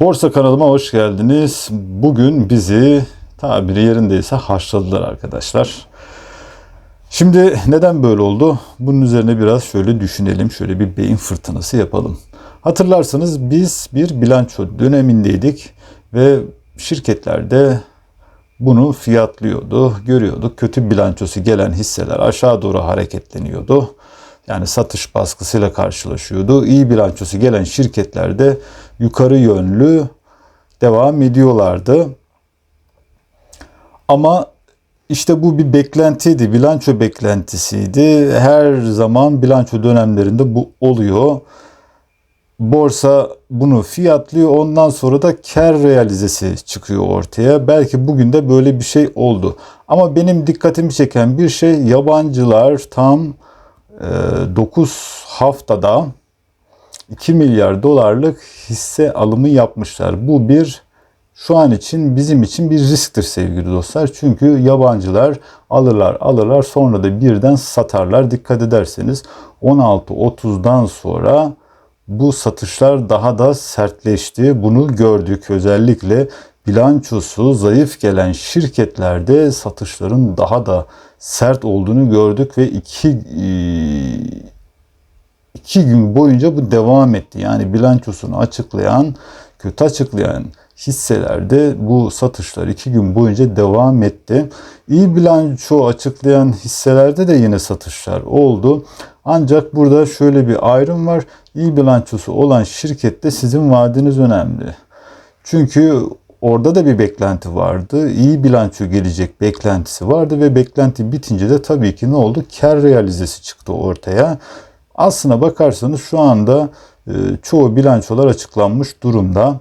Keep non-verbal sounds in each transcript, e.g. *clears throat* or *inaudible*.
Borsa kanalıma hoş geldiniz. Bugün bizi tabiri yerindeyse haşladılar arkadaşlar. Şimdi neden böyle oldu? Bunun üzerine biraz şöyle düşünelim. Şöyle bir beyin fırtınası yapalım. Hatırlarsanız biz bir bilanço dönemindeydik ve şirketlerde bunu fiyatlıyordu, görüyorduk. Kötü bilançosu gelen hisseler aşağı doğru hareketleniyordu. Yani satış baskısıyla karşılaşıyordu. İyi bilançosu gelen şirketlerde yukarı yönlü devam ediyorlardı. Ama işte bu bir beklentiydi, bilanço beklentisiydi. Her zaman bilanço dönemlerinde bu oluyor. Borsa bunu fiyatlıyor. Ondan sonra da kar realizesi çıkıyor ortaya. Belki bugün de böyle bir şey oldu. Ama benim dikkatimi çeken bir şey yabancılar tam 9 haftada 2 milyar dolarlık hisse alımı yapmışlar. Bu bir şu an için bizim için bir risktir sevgili dostlar. Çünkü yabancılar alırlar alırlar sonra da birden satarlar. Dikkat ederseniz 16.30'dan sonra bu satışlar daha da sertleşti. Bunu gördük özellikle bilançosu zayıf gelen şirketlerde satışların daha da sert olduğunu gördük ve iki e, iki gün boyunca bu devam etti. Yani bilançosunu açıklayan, kötü açıklayan hisselerde bu satışlar iki gün boyunca devam etti. İyi bilanço açıklayan hisselerde de yine satışlar oldu. Ancak burada şöyle bir ayrım var. İyi bilançosu olan şirkette sizin vaadiniz önemli. Çünkü orada da bir beklenti vardı. İyi bilanço gelecek beklentisi vardı ve beklenti bitince de tabii ki ne oldu? Kar realizesi çıktı ortaya. Aslına bakarsanız şu anda e, çoğu bilançolar açıklanmış durumda.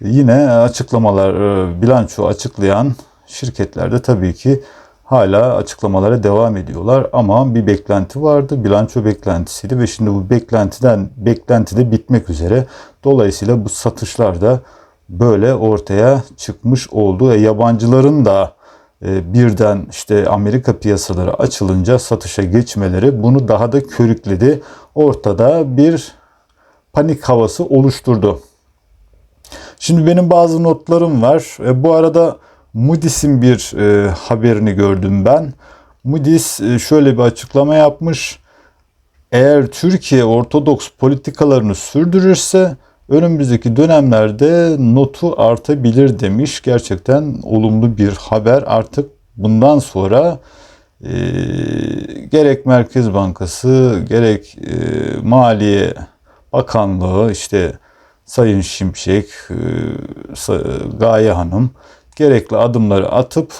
Yine açıklamalar, e, bilanço açıklayan şirketlerde tabii ki hala açıklamalara devam ediyorlar ama bir beklenti vardı. Bilanço beklentisiydi ve şimdi bu beklentiden beklenti de bitmek üzere. Dolayısıyla bu satışlar da böyle ortaya çıkmış oldu. E, yabancıların da birden işte Amerika piyasaları açılınca satışa geçmeleri bunu daha da körükledi. Ortada bir panik havası oluşturdu. Şimdi benim bazı notlarım var. E, bu arada Moody's'in bir e, haberini gördüm ben. Moody's e, şöyle bir açıklama yapmış. Eğer Türkiye ortodoks politikalarını sürdürürse önümüzdeki dönemlerde notu artabilir demiş. Gerçekten olumlu bir haber. Artık bundan sonra e, gerek Merkez Bankası gerek e, Maliye Bakanlığı işte Sayın Şimşek, e, Gaye Hanım gerekli adımları atıp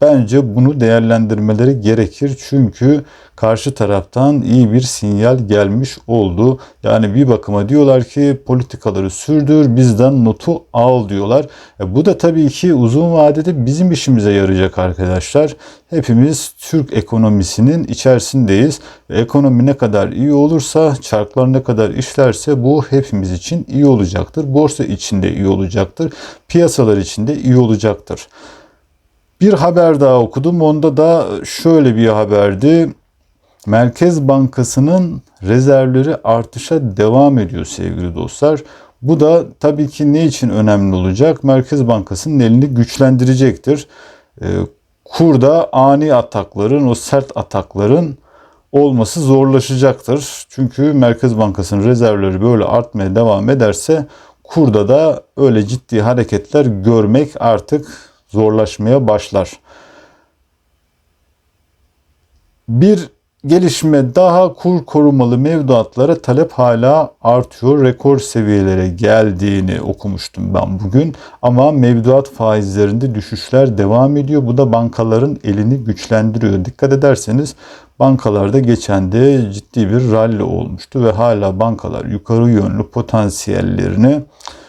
Bence bunu değerlendirmeleri gerekir çünkü karşı taraftan iyi bir sinyal gelmiş oldu. Yani bir bakıma diyorlar ki politikaları sürdür bizden notu al diyorlar. E bu da tabii ki uzun vadede bizim işimize yarayacak arkadaşlar. Hepimiz Türk ekonomisinin içerisindeyiz. Ve ekonomi ne kadar iyi olursa, çarklar ne kadar işlerse bu hepimiz için iyi olacaktır. Borsa içinde iyi olacaktır. Piyasalar içinde iyi olacaktır. Bir haber daha okudum. Onda da şöyle bir haberdi. Merkez Bankası'nın rezervleri artışa devam ediyor sevgili dostlar. Bu da tabii ki ne için önemli olacak? Merkez Bankası'nın elini güçlendirecektir. Ee, kurda ani atakların, o sert atakların olması zorlaşacaktır. Çünkü Merkez Bankası'nın rezervleri böyle artmaya devam ederse kurda da öyle ciddi hareketler görmek artık zorlaşmaya başlar. Bir gelişme daha kur korumalı mevduatlara talep hala artıyor. Rekor seviyelere geldiğini okumuştum ben bugün. Ama mevduat faizlerinde düşüşler devam ediyor. Bu da bankaların elini güçlendiriyor. Dikkat ederseniz bankalarda geçen de ciddi bir rally olmuştu ve hala bankalar yukarı yönlü potansiyellerini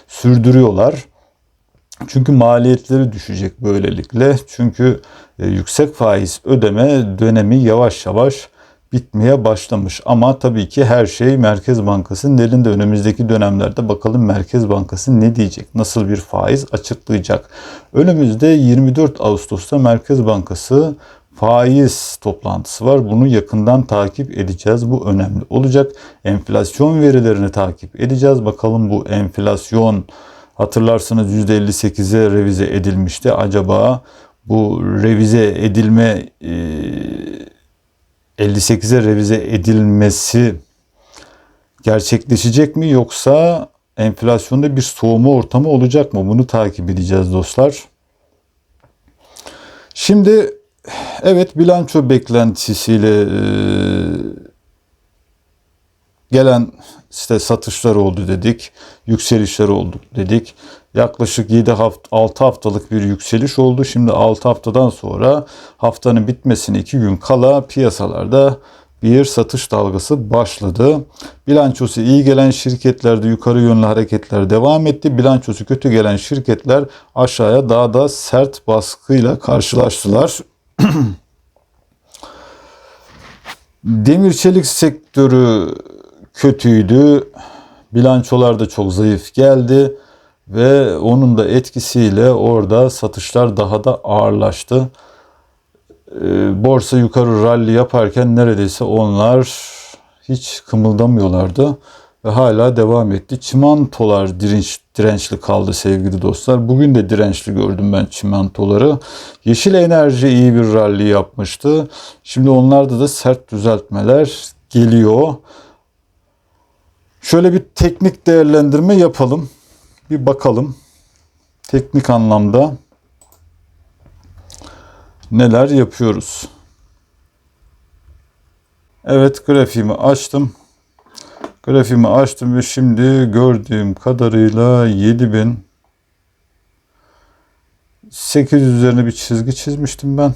sürdürüyorlar. Çünkü maliyetleri düşecek böylelikle. Çünkü e, yüksek faiz ödeme dönemi yavaş yavaş bitmeye başlamış. Ama tabii ki her şey Merkez Bankası'nın elinde. Önümüzdeki dönemlerde bakalım Merkez Bankası ne diyecek? Nasıl bir faiz açıklayacak? Önümüzde 24 Ağustos'ta Merkez Bankası faiz toplantısı var. Bunu yakından takip edeceğiz. Bu önemli olacak. Enflasyon verilerini takip edeceğiz. Bakalım bu enflasyon Hatırlarsanız %58'e revize edilmişti. Acaba bu revize edilme e, 58'e revize edilmesi gerçekleşecek mi yoksa enflasyonda bir soğuma ortamı olacak mı? Bunu takip edeceğiz dostlar. Şimdi evet bilanço beklentisiyle gelen işte satışlar oldu dedik, yükselişler oldu dedik. Yaklaşık 7 hafta 6 haftalık bir yükseliş oldu. Şimdi 6 haftadan sonra haftanın bitmesine 2 gün kala piyasalarda bir satış dalgası başladı. Bilançosu iyi gelen şirketlerde yukarı yönlü hareketler devam etti. Bilançosu kötü gelen şirketler aşağıya daha da sert baskıyla karşılaştılar. *clears throat* Demir çelik sektörü kötüydü. Bilançolar da çok zayıf geldi ve onun da etkisiyle orada satışlar daha da ağırlaştı. Ee, borsa yukarı rally yaparken neredeyse onlar hiç kımıldamıyorlardı ve hala devam etti. Çimentolar direnç, dirençli kaldı sevgili dostlar. Bugün de dirençli gördüm ben çimentoları. Yeşil enerji iyi bir rally yapmıştı. Şimdi onlarda da sert düzeltmeler geliyor. Şöyle bir teknik değerlendirme yapalım. Bir bakalım. Teknik anlamda neler yapıyoruz? Evet grafiğimi açtım. Grafiğimi açtım ve şimdi gördüğüm kadarıyla 7000 800 üzerine bir çizgi çizmiştim ben.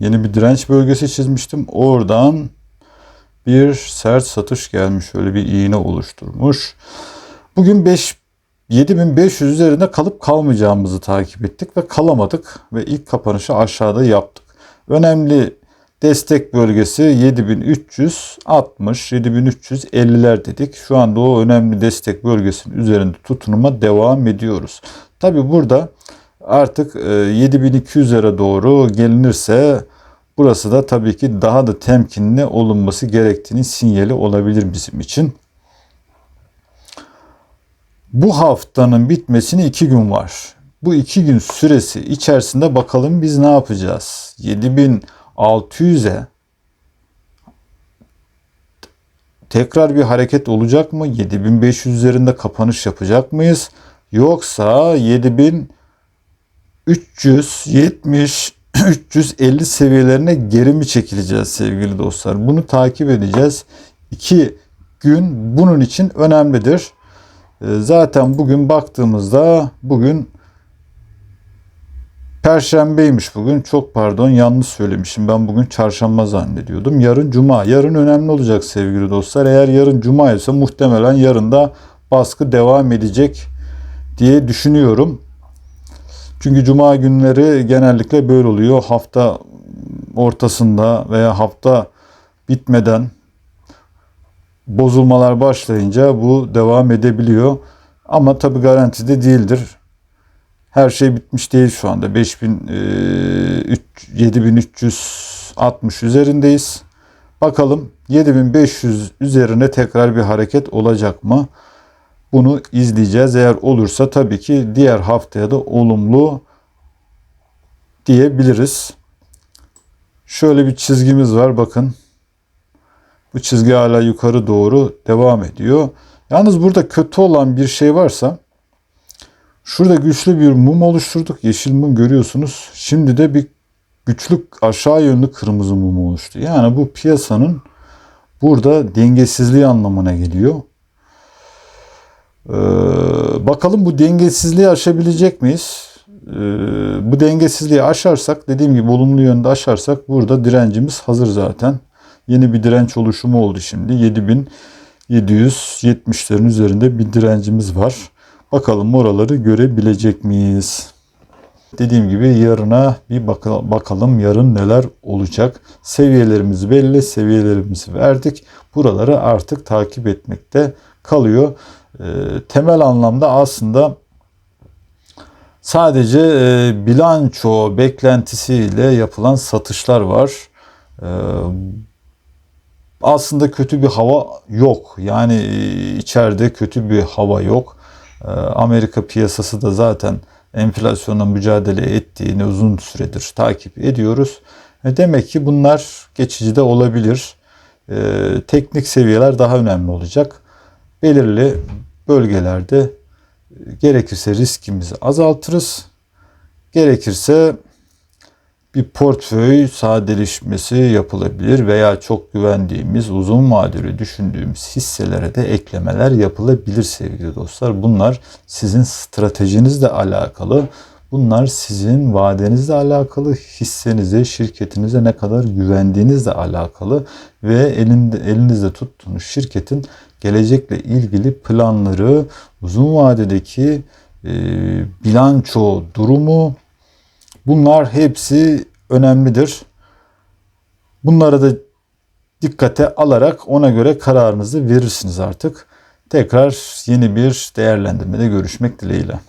Yeni bir direnç bölgesi çizmiştim. Oradan bir sert satış gelmiş. Şöyle bir iğne oluşturmuş. Bugün 5 7500 üzerinde kalıp kalmayacağımızı takip ettik ve kalamadık ve ilk kapanışı aşağıda yaptık. Önemli destek bölgesi 7360 7350'ler dedik. Şu anda o önemli destek bölgesinin üzerinde tutunuma devam ediyoruz. Tabi burada artık 7200'lere doğru gelinirse burası da tabii ki daha da temkinli olunması gerektiğini sinyali olabilir bizim için. Bu haftanın bitmesine iki gün var. Bu iki gün süresi içerisinde bakalım biz ne yapacağız? 7600'e tekrar bir hareket olacak mı? 7500 üzerinde kapanış yapacak mıyız? Yoksa 7370 350 seviyelerine geri mi çekileceğiz sevgili dostlar? Bunu takip edeceğiz. İki gün bunun için önemlidir. Ee, zaten bugün baktığımızda bugün Perşembeymiş bugün. Çok pardon yanlış söylemişim. Ben bugün çarşamba zannediyordum. Yarın cuma. Yarın önemli olacak sevgili dostlar. Eğer yarın cuma ise muhtemelen yarın da baskı devam edecek diye düşünüyorum. Çünkü cuma günleri genellikle böyle oluyor. Hafta ortasında veya hafta bitmeden bozulmalar başlayınca bu devam edebiliyor. Ama tabi garanti de değildir. Her şey bitmiş değil şu anda. 5000 7360 üzerindeyiz. Bakalım 7500 üzerine tekrar bir hareket olacak mı? Bunu izleyeceğiz. Eğer olursa tabii ki diğer haftaya da olumlu diyebiliriz. Şöyle bir çizgimiz var bakın. Bu çizgi hala yukarı doğru devam ediyor. Yalnız burada kötü olan bir şey varsa şurada güçlü bir mum oluşturduk. Yeşil mum görüyorsunuz. Şimdi de bir güçlü aşağı yönlü kırmızı mum oluştu. Yani bu piyasanın burada dengesizliği anlamına geliyor. Ee, bakalım bu dengesizliği aşabilecek miyiz? Ee, bu dengesizliği aşarsak dediğim gibi olumlu yönde aşarsak burada direncimiz hazır zaten. Yeni bir direnç oluşumu oldu şimdi. 7770'lerin üzerinde bir direncimiz var. Bakalım oraları görebilecek miyiz? Dediğim gibi yarına bir bakalım yarın neler olacak. Seviyelerimiz belli, seviyelerimizi verdik. Buraları artık takip etmekte kalıyor. Ee, temel anlamda aslında sadece e, bilanço beklentisiyle yapılan satışlar var. Ee, aslında kötü bir hava yok. Yani e, içeride kötü bir hava yok. Ee, Amerika piyasası da zaten enflasyonla mücadele ettiğini uzun süredir takip ediyoruz. E, Demek ki bunlar geçici de olabilir. Teknik seviyeler daha önemli olacak. Belirli bölgelerde e, gerekirse riskimizi azaltırız. Gerekirse bir portföy sadeleşmesi yapılabilir veya çok güvendiğimiz, uzun vadeli düşündüğümüz hisselere de eklemeler yapılabilir sevgili dostlar. Bunlar sizin stratejinizle alakalı. Bunlar sizin vadenizle alakalı, hissenize, şirketinize ne kadar güvendiğinizle alakalı ve elinde, elinizde tuttuğunuz şirketin gelecekle ilgili planları, uzun vadedeki e, bilanço durumu, Bunlar hepsi önemlidir. Bunları da dikkate alarak ona göre kararınızı verirsiniz artık. Tekrar yeni bir değerlendirmede görüşmek dileğiyle.